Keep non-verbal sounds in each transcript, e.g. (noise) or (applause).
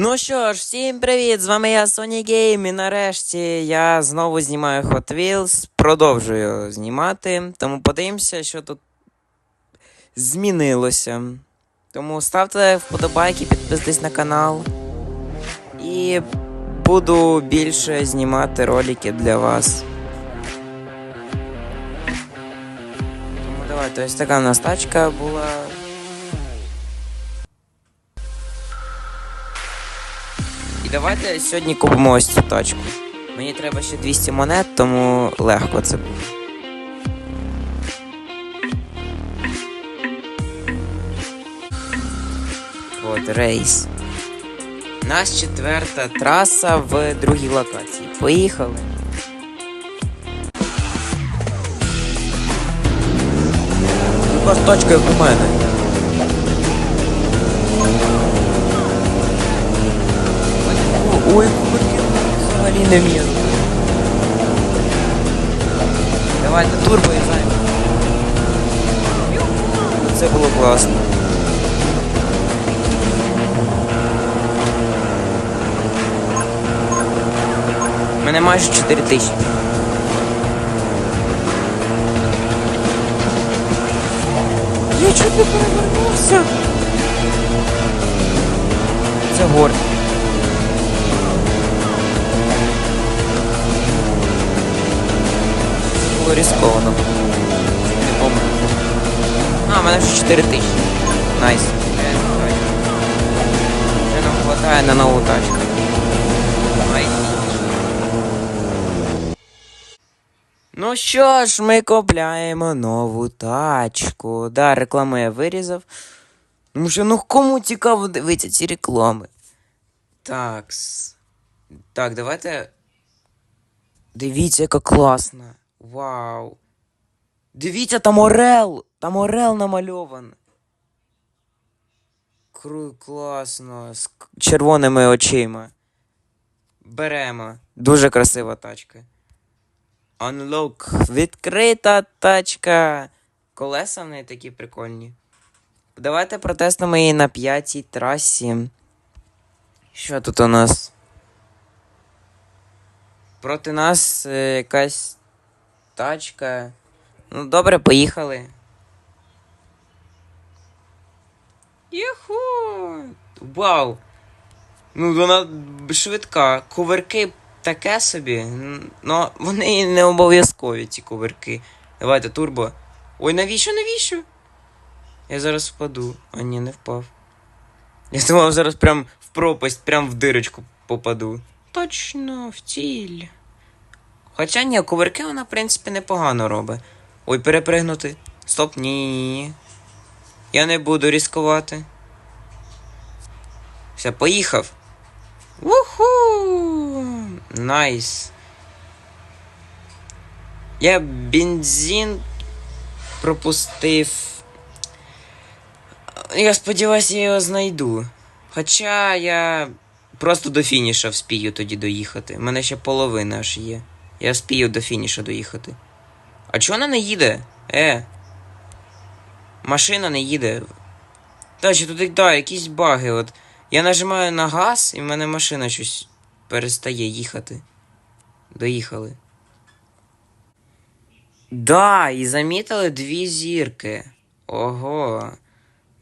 Ну що ж, всім привіт! З вами я Sony Game і нарешті я знову знімаю Hot Wheels, продовжую знімати, тому подивимося, що тут змінилося. Тому ставте вподобайки, підписуйтесь на канал. І буду більше знімати ролики для вас. Тому давайте, ось така в нас тачка була. І давайте сьогодні купимо ось цю тачку. Мені треба ще 200 монет, тому легко це буде. От, рейс. У нас четверта траса в другій локації. Поїхали. Тачка, як у мене. Кубики взагалі не вмію. Давайте турбо їжджаємо. Це було класно. У мене майже 4 тисячі. Я чуть не перевернувся. Це горд. Не помню. А, в мене вже 4 тисячі. Найс. Вже нам хватає на нову тачку. Ну що ж, ми купляємо нову тачку. Да, реклами я вирізав. Тому що ну кому цікаво дивитися ці реклами. Такс. Так, давайте. Дивіться, яка класна. Вау. Дивіться, там Орел! Там Орел намальован. Кру, класно. З червоними очима. Беремо. Дуже красива тачка. Unlock. Відкрита тачка. Колеса в неї такі прикольні. Давайте протестимо її на п'ятій трасі. Що тут у нас? Проти нас е, якась тачка. Ну, добре, поїхали. Юху! Вау! Ну, вона швидка. Коверки таке собі. Ну, вони не обов'язкові, ці коверки. Давайте, турбо. Ой, навіщо, навіщо? Я зараз впаду. А ні, не впав. Я думав, зараз прям в пропасть, прям в дирочку попаду. Точно, в ціль. Хоча ні, кувирки вона, в принципі, непогано робить. Ой, перепригнути. Стоп, ні, ні, ні. Я не буду ризикувати. Все, поїхав. Уху! Найс. Я бензин пропустив. Я сподіваюся, я його знайду. Хоча я просто до фініша вспію тоді доїхати. У мене ще половина аж є. Я вспію до фініша доїхати. А чого вона не їде? Е. Машина не їде. Та, чи тут да, якісь баги. От. Я нажимаю на газ, і в мене машина щось перестає їхати. Доїхали. Да, і замітили дві зірки. Ого.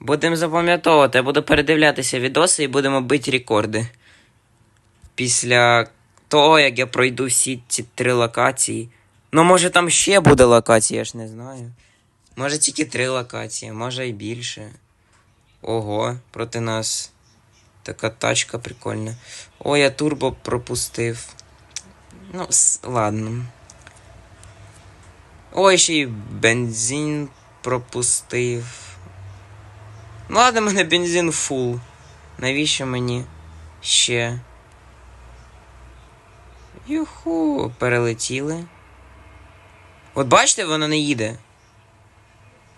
Будемо запам'ятовувати, я буду передивлятися відоси і будемо бити рекорди. Після того, як я пройду всі ці три локації. Ну, може там ще буде локація, я ж не знаю. Може тільки три локації, може і більше. Ого, проти нас така тачка прикольна. О, я турбо пропустив. Ну, ладно. Ой, ще й бензин пропустив. Ну ладно, мене бензин фул. Навіщо мені ще? Юху, перелетіли. От бачите, вона не їде.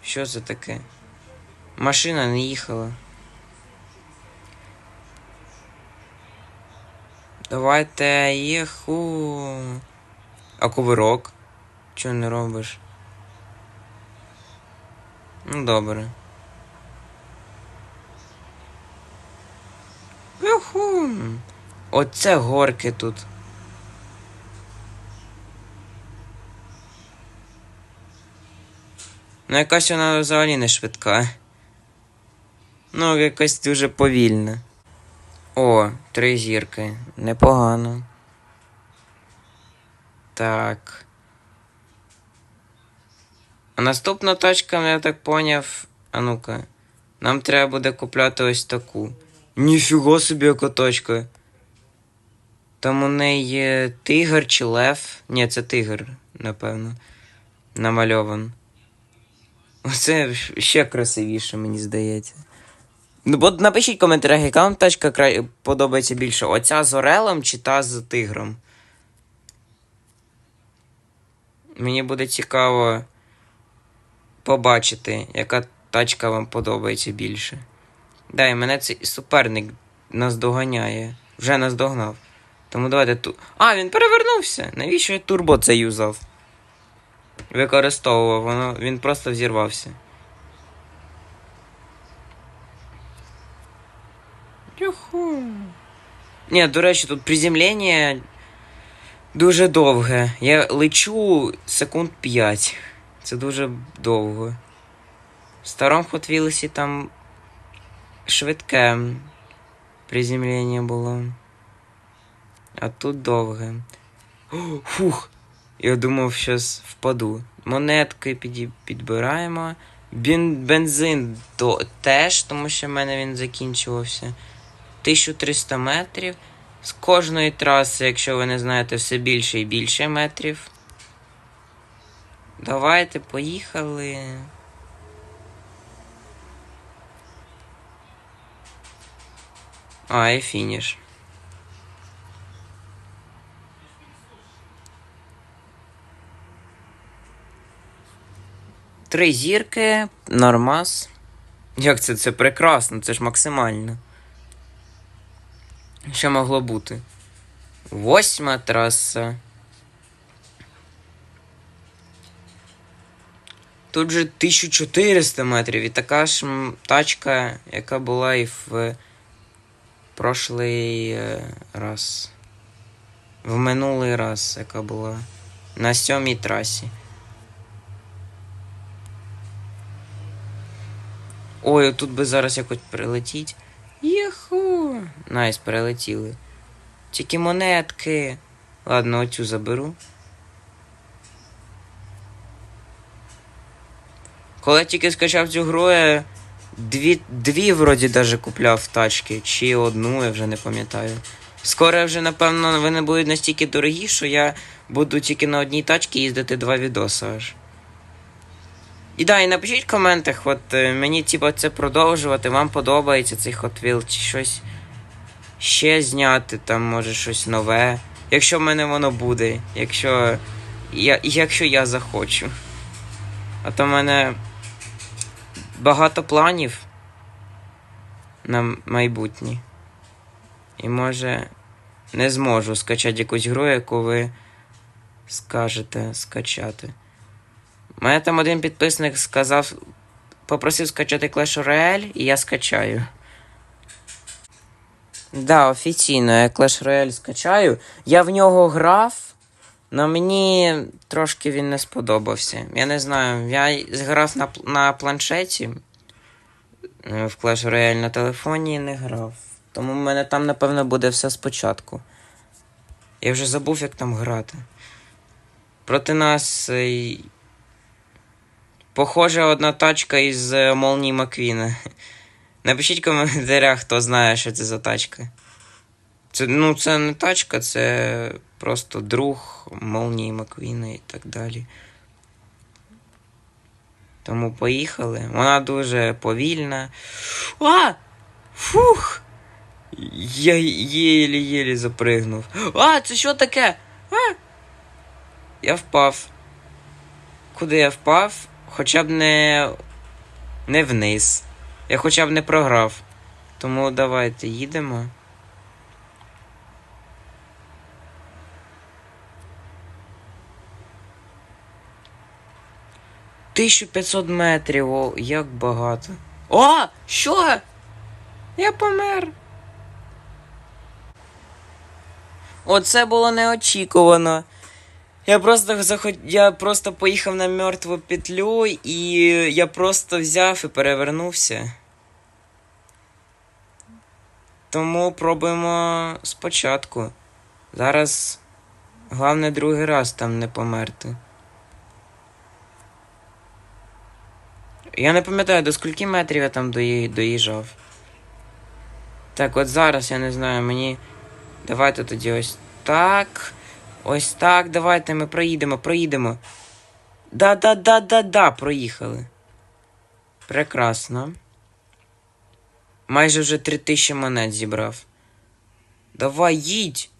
Що це таке? Машина не їхала. Давайте їху. А ковирок? Чого не робиш? Ну, добре. Юху. Оце горки тут. Ну, якась вона взагалі не швидка. Ну, якась дуже повільна. О, три зірки. Непогано. Так. А наступна тачка, я так поняв. А ну-ка. Нам треба буде купляти ось таку. Ніфіга собі, яка точка. Там у неї є тигр чи лев. Ні, це тигр, напевно. Намальован. Оце ще красивіше, мені здається. Ну, бо напишіть в коментарях, яка вам тачка кра... подобається більше. Оця з орелом чи та з тигром. Мені буде цікаво побачити, яка тачка вам подобається більше. Дай, мене цей суперник наздоганяє. Вже наздогнав. Тому давайте тут. А, він перевернувся. Навіщо я турбо це юзав? Використовував, воно він просто взірвався. Юху. Ні, до речі, тут приземлення дуже довге. Я лечу секунд 5. Це дуже довго. В старому Wheels там швидке приземлення було. А тут довге. (gasps) Фух! Я думав, щас впаду. Монетки піді- підбираємо. Бен, бензин то теж, тому що в мене він закінчувався. 1300 метрів. З кожної траси, якщо ви не знаєте, все більше і більше метрів. Давайте, поїхали. А, і фініш. Три зірки, нормас. Як це? Це прекрасно, це ж максимально. Що могло бути? Восьма траса. Тут же 1400 метрів. І така ж тачка, яка була і в прошлий е, раз. В минулий раз, яка була. На сьомій трасі. Ой, тут би зараз якось прилетіть. Єху! Найс, перелетіли. Тільки монетки. Ладно, оцю заберу. Коли я тільки скачав цю гру, я дві, дві вроді даже купляв тачки, чи одну, я вже не пам'ятаю. Скоро вже, напевно, вони будуть настільки дорогі, що я буду тільки на одній тачці їздити два відоси аж. І да, і напишіть в коментах, от е, мені типа це продовжувати, вам подобається цей Hot Wheel, чи щось ще зняти, там може щось нове. Якщо в мене воно буде, якщо я, якщо я захочу. А то в мене багато планів на майбутнє. І може не зможу скачати якусь гру, яку ви скажете скачати. Мене там один підписник сказав, попросив скачати Clash Royale, і я скачаю. Да, офіційно, я Clash Royale скачаю. Я в нього грав, але мені трошки він не сподобався. Я не знаю, я зграв на, на планшеті е, в Clash Royale на телефоні і не грав. Тому в мене там, напевно, буде все спочатку. Я вже забув, як там грати. Проти нас. Похоже, одна тачка із е, Молнії Маквіна. Напишіть в коментарях, хто знає, що це за тачка. Це, ну, це не тачка, це просто друг Молнії Маквіна і так далі. Тому поїхали. Вона дуже повільна. А! Фух! Я єлі-єлі запригнув. А, це що таке? А! Я впав. Куди я впав? Хоча б не. не вниз. Я хоча б не програв. Тому давайте їдемо. Тисячу п'ятсот метрів, о, як багато. О! Що? Я помер. Оце було неочікувано. Я просто захот... я просто поїхав на мертву петлю, і я просто взяв і перевернувся. Тому пробуємо спочатку. Зараз головне другий раз там не померти. Я не пам'ятаю, до скільки метрів я там дої... доїжджав. Так, от зараз я не знаю, мені. Давайте тоді ось так. Ось так. Давайте ми проїдемо, проїдемо. Да-да-да-да-да, проїхали. Прекрасно. Майже вже три тисячі монет зібрав. Давай, їдь.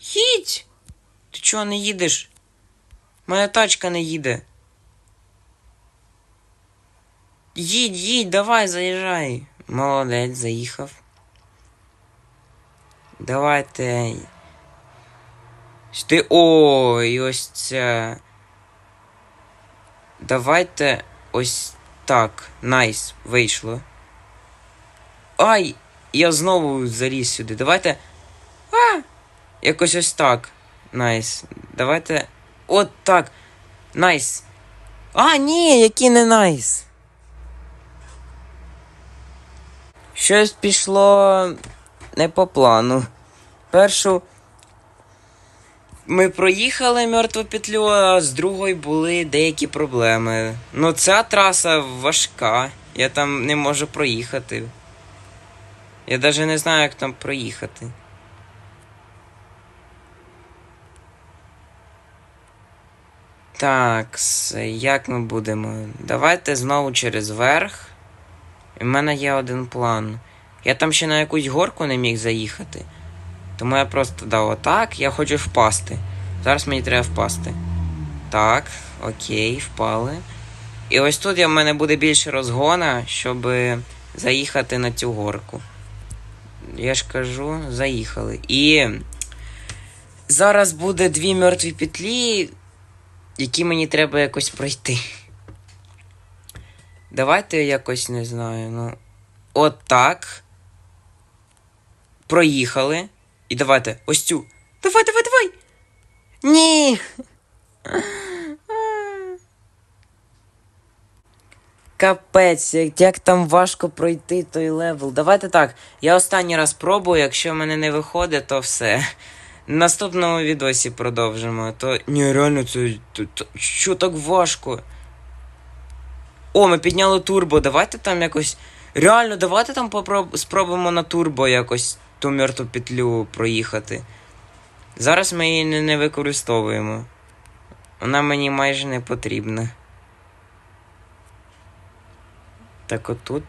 Їдь! Ти чого не їдеш? Моя тачка не їде. Їдь, їдь, давай, заїжджай. Молодець, заїхав. Давайте. Ти. Ой, ось це. Давайте ось так. Найс, вийшло. Ай! Я знову заліз сюди. Давайте. А! Якось ось так. Найс. Давайте. От так. Найс. А, ні, який не найс. Щось пішло не по плану. Першу ми проїхали мертву петлю, а з другої були деякі проблеми. Ну, ця траса важка. Я там не можу проїхати. Я навіть не знаю, як там проїхати. Так, як ми будемо? Давайте знову через верх. У мене є один план. Я там ще на якусь горку не міг заїхати. Тому я просто дав отак, я хочу впасти. Зараз мені треба впасти. Так, окей, впали. І ось тут в мене буде більше розгона, щоб заїхати на цю горку. Я ж кажу, заїхали. І зараз буде дві мертві петлі, які мені треба якось пройти. Давайте якось не знаю. Ну. От так. Проїхали. І давайте ось цю. Давай, давай, давай! Ні. Капець, як, як там важко пройти той левел. Давайте так. Я останній раз пробую, якщо в мене не виходить, то все. Наступному відосі продовжимо. То. Ні, реально, це. Що так важко? О, ми підняли турбо. Давайте там якось. Реально, давайте там попроб... спробуємо на турбо якось ту мертву петлю проїхати. Зараз ми її не, використовуємо. Вона мені майже не потрібна. Так, отут.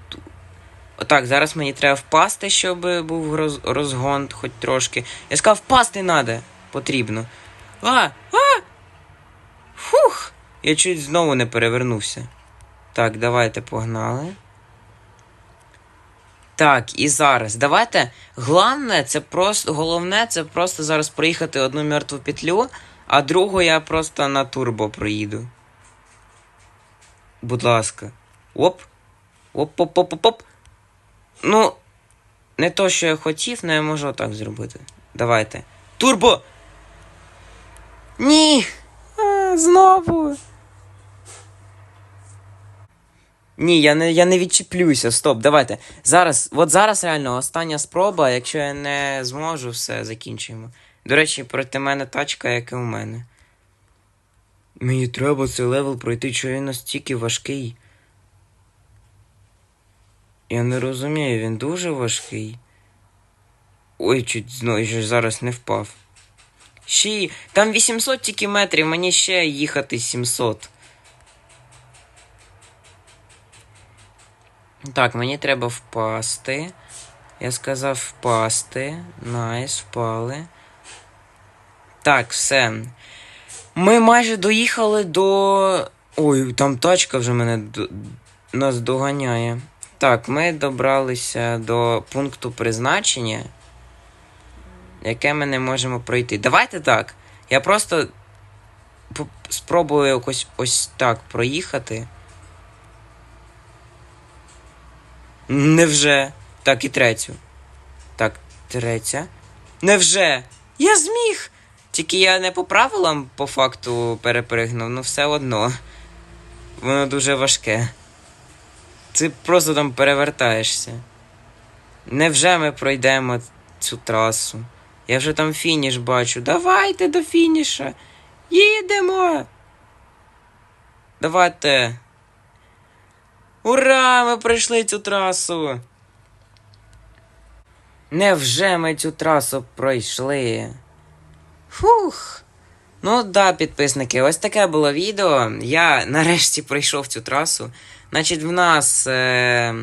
Отак, зараз мені треба впасти, щоб був роз... розгон хоч трошки. Я сказав, впасти треба. Потрібно. А! А! Фух! Я чуть знову не перевернувся. Так, давайте погнали. Так, і зараз. Давайте. Головне, це просто. Головне, це просто зараз проїхати одну мертву петлю, а другу я просто на турбо проїду. Будь ласка. Оп. Оп-оп-оп-оп-оп. Ну, не то, що я хотів, але я можу так зробити. Давайте. Турбо! Ні! А, знову. Ні, я не, я не відчіплюся. Стоп, давайте. Зараз, от зараз реально остання спроба. Якщо я не зможу, все, закінчуємо. До речі, проти мене тачка, як і у мене. Мені треба цей левел пройти, що він настільки важкий. Я не розумію, він дуже важкий. Ой, чуть ж зараз не впав. Ще там 800 тільки метрів, мені ще їхати 700. Так, мені треба впасти. Я сказав впасти. Найс, впали. Так, все. Ми майже доїхали до. Ой, там тачка вже мене до... нас доганяє. Так, ми добралися до пункту призначення, яке ми не можемо пройти. Давайте так. Я просто спробую якось ось так проїхати. Невже? Так, і третю. Так, третя. Невже? Я зміг! Тільки я не по правилам по факту перепригнув, ну все одно. Воно дуже важке. Ти просто там перевертаєшся. Невже ми пройдемо цю трасу? Я вже там фініш бачу. Давайте до фініша. Їдемо. Давайте. Ура! Ми пройшли цю трасу. Невже ми цю трасу пройшли? Фух. Ну да, підписники, ось таке було відео. Я нарешті пройшов цю трасу. Значить, в нас е,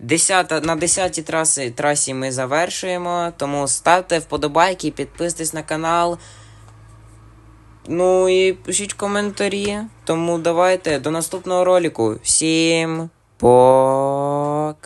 10, на 10 трасі, трасі ми завершуємо. Тому ставте вподобайки, підписуйтесь на канал. Ну і пишіть коментарі. Тому давайте до наступного ролику. Всім пока!